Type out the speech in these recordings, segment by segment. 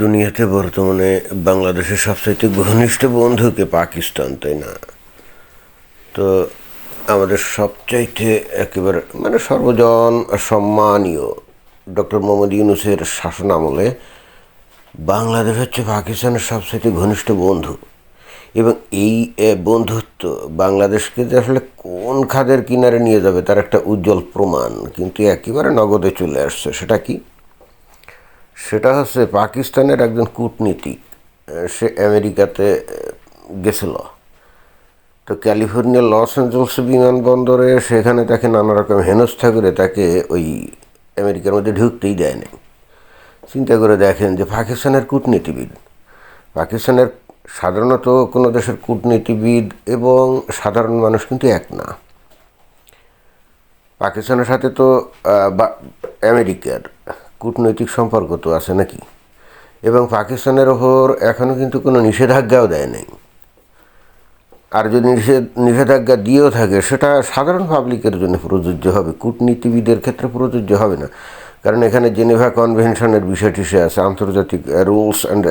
দুনিয়াতে বর্তমানে বাংলাদেশের সবচাইতে ঘনিষ্ঠ বন্ধুকে পাকিস্তান, তাই না? তো আমাদের সবচাইতে একেবারে মানে সর্বজন সম্মানীয় ডক্টর মোহাম্মদ ইউনুসের শাসন আমলে বাংলাদেশ হচ্ছে পাকিস্তানের সবচাইতে ঘনিষ্ঠ বন্ধু। এবং এই বন্ধুত্ব বাংলাদেশকে যে আসলে কোন খাদের কিনারে নিয়ে যাবে তার একটা উজ্জ্বল প্রমাণ, কিন্তু একেবারে নগদে চলে আসছে, সেটা কি? সেটা হচ্ছে পাকিস্তানের একজন কূটনীতিক সে আমেরিকাতে গেছিল। তো ক্যালিফোর্নিয়া, লস অ্যাঞ্জেলস বিমানবন্দরে সেখানে তাকে নানা রকম হেনস্থা করে তাকে ওই আমেরিকার মধ্যে ঢুকতেই দেয়নি চিন্তা করে দেখেন যে পাকিস্তানের কূটনীতিবিদ, পাকিস্তানের সাধারণত কোনো দেশের কূটনীতিবিদ এবং সাধারণ মানুষ কিন্তু এক না। পাকিস্তানের সাথে তো আমেরিকার কূটনৈতিক সম্পর্ক তো আছে নাকি? এবং পাকিস্তানের ওপর এখনও কিন্তু কোনো নিষেধাজ্ঞাও দেয় নাই। আর যদি নিষেধ, নিষেধাজ্ঞা দিয়েও থাকে, সেটা সাধারণ পাবলিকের জন্য প্রযোজ্য হবে। কূটনীতিবিদের ক্ষেত্রে প্রযোজ্য হবে না। কারণ এখানে জেনেভা কনভেনশনের বিষয়টি সে আছে, আন্তর্জাতিক রুলস অ্যান্ড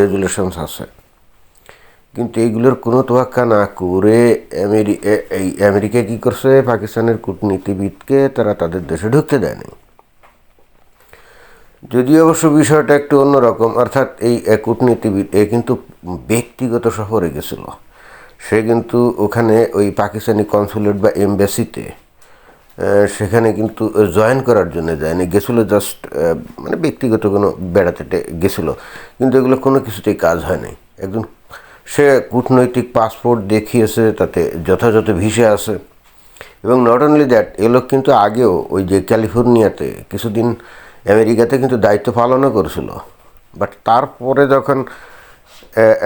রেগুলেশনস আছে। কিন্তু এইগুলোর কোনো তোয়াক্কা না করে আমেরি এই আমেরিকা কী করছে? পাকিস্তানের কূটনীতিবিদকে তারা তাদের দেশে ঢুকতে দেয়নি যদিও অবশ্য বিষয়টা একটু অন্যরকম, অর্থাৎ এই কূটনীতিবিদ, এ কিন্তু ব্যক্তিগত সফরে গেছিল। সে কিন্তু ওখানে ওই পাকিস্তানি কনসুলেট বা এমবাসিতে সেখানে কিন্তু জয়েন করার জন্য যায়নি, গেছিল জাস্ট মানে ব্যক্তিগত কোনো বেড়াতে গেছিল। কিন্তু এগুলো কোনো কিছুতেই কাজ হয় নাই একজন, সে কূটনৈতিক পাসপোর্ট দেখিয়েছে, তাতে যথাযথ ভিসা আছে। এবং নট অনলি দ্যাট এ লোক কিন্তু আগেও ওই যে ক্যালিফোর্নিয়াতে কিছুদিন আমেরিকাতে কিন্তু দায়িত্ব পালনও করেছিল। বাট তারপরে যখন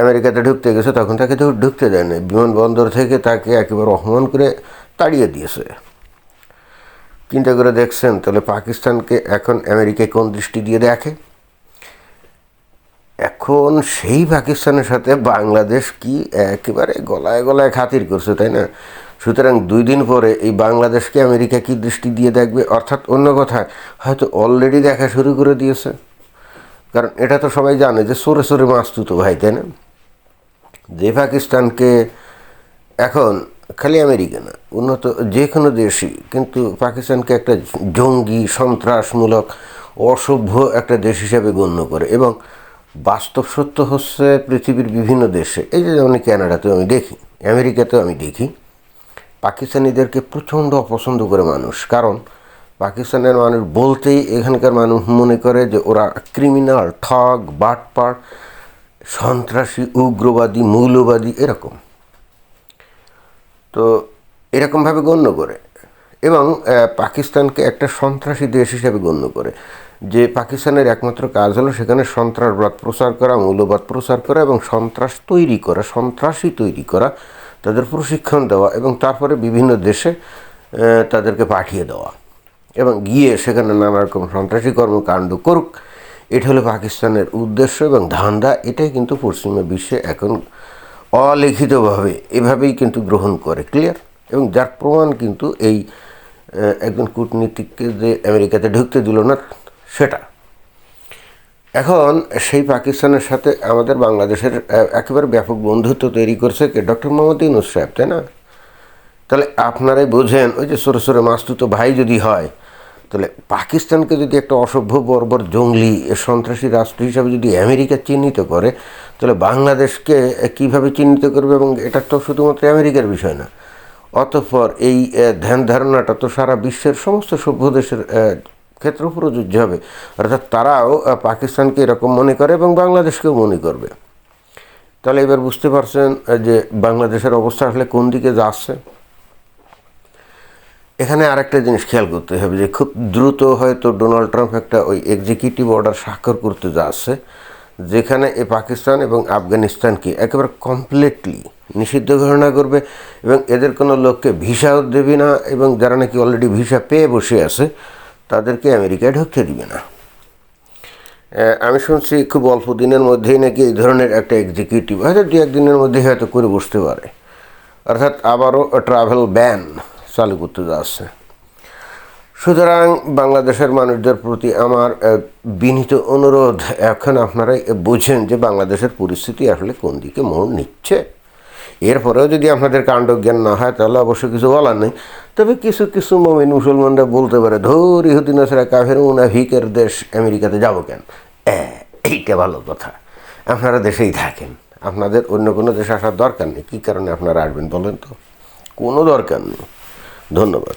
আমেরিকাতে ঢুকতে গেছে, তখন তাকে তো ঢুকতে দেয় না বিমানবন্দর থেকে তাকে একেবারে অপমান করে তাড়িয়ে দিয়েছে। চিন্তা করে দেখছেন, তাহলে পাকিস্তানকে এখন আমেরিকায় কোন দৃষ্টি দিয়ে দেখে? এখন সেই পাকিস্তানের সাথে বাংলাদেশ কি একেবারে গলায় গলায় খাতির করছে, তাই না? সুতরাং দুই দিন পরে এই বাংলাদেশকে আমেরিকা কি দৃষ্টি দিয়ে দেখবে? অর্থাৎ অন্য কথা হয়তো অলরেডি দেখা শুরু করে দিয়েছে। কারণ এটা তো সবাই জানে যে সরে সরে মাছ তুতো ভাই, তাই না? যে পাকিস্তানকে এখন খালি আমেরিকা না, উন্নত যে কোনো দেশই, কিন্তু পাকিস্তানকে একটা জঙ্গি, সন্ত্রাসমূলক, অসভ্য একটা দেশ হিসাবে গণ্য করে। এবং বাস্তব সত্য হচ্ছে পৃথিবীর বিভিন্ন দেশে, এই যে যেমন ক্যানাডাতেও আমি দেখি, আমেরিকাতেও আমি দেখি পাকিস্তানিদেরকে প্রচণ্ড অপছন্দ করে মানুষ। কারণ পাকিস্তানের মানুষ বলতেই এখানকার মানুষ মনে করে যে ওরা ক্রিমিনাল ঠগ, বাটপাট, সন্ত্রাসী, উগ্রবাদী, মৌলবাদী এরকম। তো এরকমভাবে গণ্য করে। এবং পাকিস্তানকে একটা সন্ত্রাসী দেশ হিসেবে গণ্য করে। যে পাকিস্তানের একমাত্র কাজ হলো সেখানে সন্ত্রাসবাদ প্রচার করা, মৌলবাদ প্রচার করা এবং সন্ত্রাস তৈরি করা, সন্ত্রাসী তৈরি করা। তাদের প্রশিক্ষণ দেওয়া এবং তারপরে বিভিন্ন দেশে তাদেরকে পাঠিয়ে দেওয়া। এবং গিয়ে সেখানে নানা রকম সন্ত্রাসী কর্মকাণ্ড করুক, এটা হলো পাকিস্তানের উদ্দেশ্য এবং ধান্দা। এটাই কিন্তু পশ্চিমা বিশ্বে এখন অলিখিতভাবে এভাবেই কিন্তু গ্রহণ করে ক্লিয়ার এবং যার প্রমাণ কিন্তু এই একজন কূটনীতিককে যে আমেরিকাতে ঢুকতে দিল না, সেটা। এখন সেই পাকিস্তানের সাথে আমাদের বাংলাদেশের একেবারে ব্যাপক বন্ধুত্ব তৈরি করছে কে? ডক্টর মোহাম্মদ ইউনুস সাহেব, তাই না? তাহলে আপনারাই বোঝেন, ওই যে সরে সরে মাস্তুতো ভাই যদি হয়, তাহলে পাকিস্তানকে যদি একটা অসভ্য বর্বর জঙ্গলি সন্ত্রাসী রাষ্ট্র হিসাবে যদি আমেরিকা চিহ্নিত করে, তাহলে বাংলাদেশকে কীভাবে চিহ্নিত করবে এবং এটা তো শুধুমাত্র আমেরিকার বিষয় না, অতঃপর এই ধ্যান ধারণাটা তো সারা বিশ্বের সমস্ত সভ্য দেশের আহ, ক্ষেত্রেও প্রযোজ্য হবে। অর্থাৎ তারাও পাকিস্তানকে এরকম মনে করে এবং বাংলাদেশকেও মনে করবে। তাহলে এবার বুঝতে পারছেন যে বাংলাদেশের অবস্থা আসলে কোন দিকে যাচ্ছে? এখানে আরেকটা জিনিস খেয়াল করতে হবে যে খুব দ্রুত হয়তো ডোনাল্ড ট্রাম্প একটা ওই এক্সিকিউটিভ অর্ডার স্বাক্ষর করতে যাচ্ছে যেখানে এ পাকিস্তান এবং আফগানিস্তানকে একেবারে কমপ্লিটলি নিষিদ্ধ ঘোষণা করবে এবং এদের কোনো লোককে ভিসাও দেবে না এবং যারা নাকি অলরেডি ভিসা পেয়ে বসে আছে তাদেরকে আমেরিকায় ঢুকতে দিবে না। আমি শুনছি খুব অল্প দিনের মধ্যেই নাকি এই ধরনের একটা এক্সিকিউটিভ হয়তো দু একদিনের মধ্যেই হয়তো করে বসতে পারে। অর্থাৎ আবারও ট্রাভেল ব্যান চালু করতে যাচ্ছে। সুতরাং বাংলাদেশের মানুষদের প্রতি আমার বিনীত অনুরোধ, এখন আপনারাই বুঝেন যে বাংলাদেশের পরিস্থিতি আসলে কোন দিকে মোড় নিচ্ছে। এরপরেও যদি আপনাদের কাণ্ডজ্ঞান না হয়, তাহলে অবশ্য কিছু বলার নেই। তবে কিছু কিছু মমিন মুসলমানরা বলতে পারে, ধর ইহুদিন আসরা কাফের মুনাফিকের দেশ আমেরিকাতে যাব কেন? এইটা ভালো কথা। আপনারা দেশেই থাকেন। আপনাদের অন্য কোনো দেশে আসার দরকার নেই। কী কারণে আপনারা আসবেন বলেন তো? কোনো দরকার নেই। ধন্যবাদ।